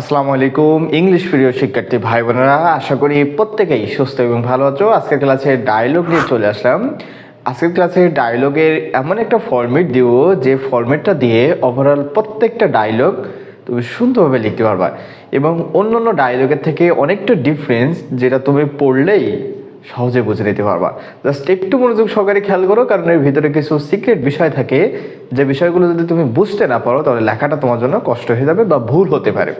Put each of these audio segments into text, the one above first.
আসসালামু আলাইকুম ইংলিশ প্রিয় শিক্ষার্থী ভাই বোনেরা আশা করি প্রত্যেকেই সুস্থ এবং ভালো আছো। আজকের ক্লাসে ডায়লগ নিয়ে চলে আসলাম। আজকের ক্লাসে ডায়লগের এমন একটা ফর্মেট দিব, যে ফর্মেটটা দিয়ে ওভারঅল প্রত্যেকটা ডায়লগ তুমি সুন্দরভাবে লিখতে পারবা। এবং অন্য অন্য ডায়লগের থেকে অনেকটা ডিফারেন্স যেটা তুমি পড়লেই সহজে বুঝে নিতে পারবা। জাস্ট একটু মনোযোগ সহকারে খেয়াল করো, কারণ এর ভিতরে কিছু সিক্রেট বিষয় থাকে। যে বিষয়গুলো যদি তুমি বুঝতে না পারো, তাহলে লেখাটা তোমার জন্য কষ্ট হয়ে যাবে বা ভুল হতে পারে।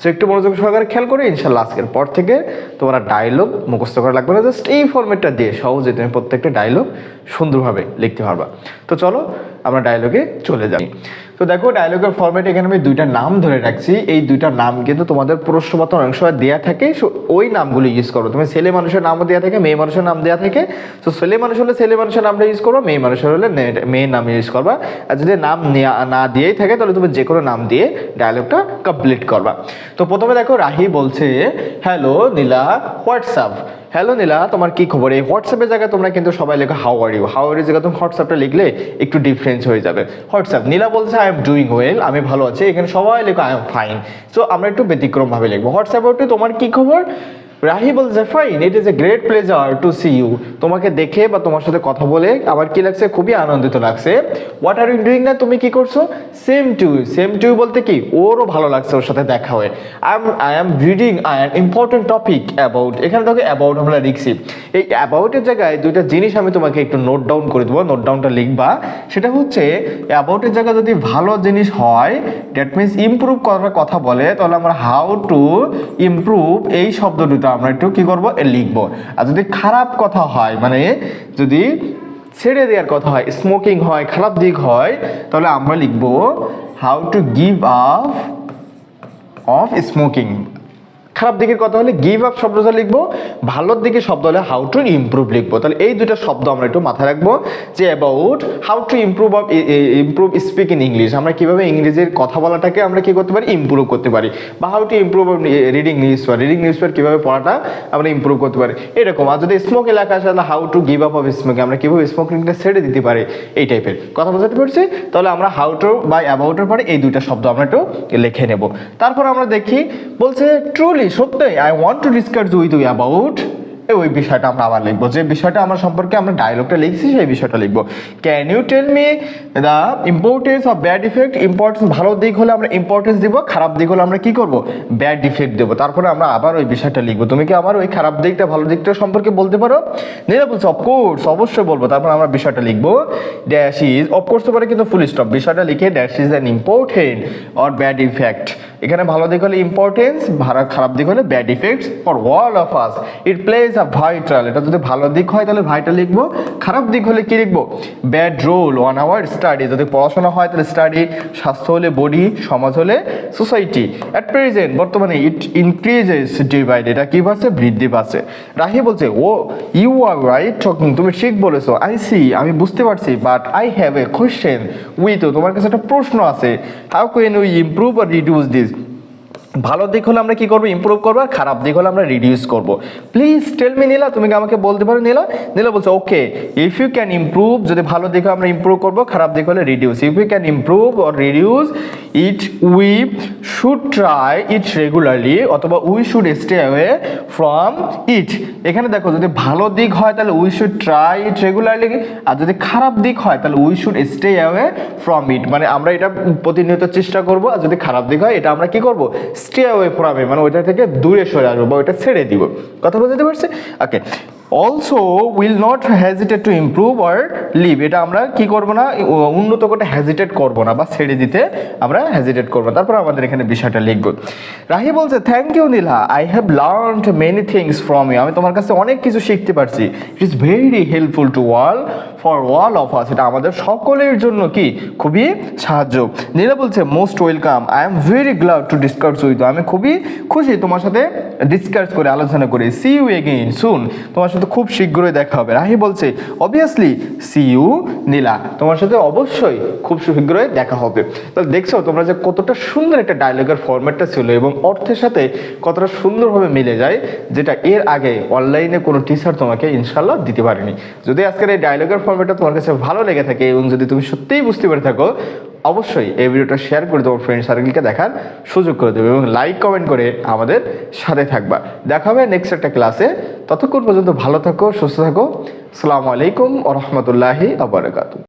সো একটু মনোযোগ সহকারে খেয়াল করো ইনশাল্লাহ আজকের পর থেকে তোমার ডায়লগ মুখস্থ করা লাগবে না। জাস্ট এই ফর্মেটটা দিয়ে সহজে তুমি প্রত্যেকটা ডায়লগ সুন্দরভাবে লিখতে পারবা। তো চলো আমরা ডায়লগে চলে যাই। তো দেখো ডায়লগের ফরম্যাট এখানে আমি দুইটা নাম ধরে রাখছি। এই দুইটা নাম কিন্তু তোমাদের প্রশ্নপত্র অনেক সময় দেওয়া থাকে। So, ওই নামগুলো ইউজ করো। তুমি ছেলে মানুষের নামও দেওয়া থাকে, মেয়ে মানুষের নাম দেওয়া থাকে। তো ছেলে মানুষ হলে ছেলে মানুষের নামটা ইউজ করব, মেয়ে মানুষের হলে মেয়ের নাম ইউজ করবা। আর যদি নাম না দিয়েই থাকে, তাহলে তুমি যে কোনো নাম দিয়ে ডায়লগটা কমপ্লিট করবা। তো প্রথমে দেখো, রাহি বলছে hello Neela WhatsApp hello Neela, তোমার কি খবর? এই হোয়াটসঅ্যাপের জায়গায় তোমরা কিন্তু সবাই লেখো হাউ আর জায়গায় তুমি হোয়াটসঅ্যাপটা লিখলে একটু ডিফারেন্স হয়ে যাবে। হোয়াটসঅ্যাপ নীলা বলছে আই এম ডুইং ওয়েল আমি ভালো আছি, এখানে সবাই লেখো আই এম ফাইন সো আমরা একটু ব্যতিক্রমভাবে লিখব। হোয়াটসঅ্যাপ তোমার কি খবর? রাহি বলছে it is a great pleasure to see you তোমাকে দেখে বা তোমার সাথে কথা বলে আমার কি লাগছে? খুবই আনন্দিত লাগছে। হোয়াট আর ইউ ডুইং না তুমি কি করছ? সেম টু সেম টু বলতে কি? ওরও ভালো লাগছে ওর সাথে দেখা হয়ে। I am I am reading I important topic about এখানে দেখো অ্যাবাউট আমরা লিখছি। এই অ্যাবাউটের জায়গায় দুইটা জিনিস আমি তোমাকে একটু নোট ডাউন করে দেবো নোট ডাউনটা লিখবা। সেটা হচ্ছে অ্যাবাউটের জায়গায় যদি ভালো জিনিস হয় দ্যাট মিনস ইমপ্রুভ করার কথা বলে, তাহলে আমরা হাউ টু ইমপ্রুভ এই শব্দ দুটো আমরা একটু কি করব? এ লিখব। আর যদি খারাপ কথা হয় মানে যদি ছেড়ে দেওয়ার কথা হয় স্মোকিং হয়, খারাপ দিক হয়, তাহলে আমরা লিখব how to give up of smoking খারাপ দিকের কথা হলে গিভ আপ শব্দটা লিখব, ভালোর দিকে শব্দ হলে হাউ টু ইমপ্রুভ লিখব। তাহলে এই দুটো শব্দ আমরা একটু মাথায় রাখব যে about how to improve of improve speak in English আমরা কীভাবে ইংরেজির কথা বলাটাকে আমরা কি করতে পারি? ইমপ্রুভ করতে পারি। বা how to improve reading newspaper reading newspaper কীভাবে পড়াটা আমরা ইমপ্রুভ করতে পারি? এরকম। আর যদি স্মোক এলাকা আসে, তাহলে how to give up of smoking আমরা কীভাবে স্মোকিংটা ছেড়ে দিতে পারি? এই টাইপের কথা বোঝাতে পারছি? তাহলে আমরা হাউ টু বা অ্যাবাউটের পরে এই দুইটা শব্দ আমরা একটু লিখে নেব। তারপর আমরা দেখি, বলছে ট্রুলি সত্যি I want to discuss with you about ওই বিষয়টা আমরা আবার লিখব। যে বিষয়টা আমার সম্পর্কে আমরা ডায়লগটা লিখছি, সেই বিষয়টা লিখব। Can you tell me the importance of bad effect importance ভালো দিক হলে আমরা ইম্পর্টেন্স দিব, খারাপ দিক হলে আমরা কি করব? ব্যাড ইফেক্ট দেবো। তারপরে আমরা আবার ওই বিষয়টা লিখব। তুমি কি আমার ওই খারাপ দিকটা, ভালো দিকটা সম্পর্কে বলতে পারো? নীরা বলছে অফকোর্স অবশ্যই বলব। তারপর আমরা বিষয়টা লিখব। ড্যাশ ইজ অফকোর্স পারে, কিন্তু ফুল স্টপ বিষয়টা লিখে dash is an important or bad effect এখানে ভালো দিক হলে ইম্পর্টেন্স খারাপ দিক হলে bad effects for all of us it plays a vital এটা যদি ভালো দিক হয় তাহলে ভাইটাল লিখব। খারাপ দিক হলে কি লিখব? Bad role on our study যদি পড়াশোনা হয় তাহলে স্টাডি স্বাস্থ্য হলে বডি সমাজ হলে সোসাইটি অ্যাট প্রেজেন্ট বর্তমানে it increases day by day এটা কি পাচ্ছে বৃদ্ধি পাচ্ছে। রাহি বলছে oh you are right talking তুমি ঠিক বলেছ। আই সি আমি বুঝতে পারছি but I have a question we তো তোমার কাছে একটা প্রশ্ন আছে। How can we improve or reduce this ভালো দিক হলে আমরা কি করব? ইম্প্রুভ করব আর খারাপ দিক হলে আমরা রিডিউস করব। প্লিজ টেল মি নীলা, তুমি আমাকে বলতে পারো নীলা? নীলা বলছো okay if you can improve যদি ভালো দিক হয় আমরা ইম্প্রুভ করব, খারাপ দিক হলে reduce if you can improve or reduce it we should try it regularly অথবা we should stay away from it এখানে দেখো, যদি ভালো দিক হয়, তাহলে we should try it regularly আর যদি খারাপ দিক হয়, তাহলে we should stay away from it মানে আমরা এটা প্রতিনিয়ত চেষ্টা করব, আর যদি খারাপ দিক হয়, এটা আমরা কি করব? স্টে অ্যাওয়ে ফ্রম মানে ওইটা থেকে দূরে সরে আসব বা ওইটা ছেড়ে দিব। কথা বুঝতে পারছি? Okay also will not hesitate to improve or leave এটা আমরা কি করব না? উন্নত করতে হ্যাজিটেট করব না বা ছেড়ে দিতে আমরা হ্যাজিটেট করব তারপর আমাদের এখানে বিষয়টা লিখব। রাহি বলছে thank you Nila I have learn many things from you আমি তোমার কাছে অনেক কিছু শিখতে পারছি। It is very helpful to all for all of us এটা আমাদের সকলের জন্য কি? খুবই সাহায্য। নীলা বলছে most welcome I am very glad to discuss with আমি খুবই খুশি তোমার সাথে ডিসকাস করে, আলোচনা করে। সি ইউ এগেইন সুন তোমার সাথে খুব শীঘ্রই দেখা হবে। রাহি বলছে অবভিয়াসলি সি ইউ নীলা। তোমার সাথে অবশ্যই খুব শীঘ্রই দেখা হবে। তাহলে দেখছ, তোমরা যে কতটা সুন্দর একটা ডায়লগের ফরম্যাটটা ছিল এবং অর্থের সাথে কতটা সুন্দরভাবে মিলে যায়, যেটা এর আগে অনলাইনে কোনো টিচার তোমাকে ইনশাল্লাহ দিতে পারেনি। যদি আজকের এই ডায়লগের ফর্মেটটা তোমার কাছে ভালো লেগে থাকে এবং যদি তুমি সত্যিই বুঝতে পেরে থাকো, অবশ্যই এই ভিডিওটা শেয়ার করে তোমার ফ্রেন্ড সার্কেলকে দেখার সুযোগ করে দেবে এবং লাইক কমেন্ট করে আমাদের সাথে থাকবা। দেখা হবে নেক্সট একটা ক্লাসে ততক্ষণ পর্যন্ত ভালো থাকো সুস্থ থাকো। সালামু আলাইকুম ও রহমতুল্লাহি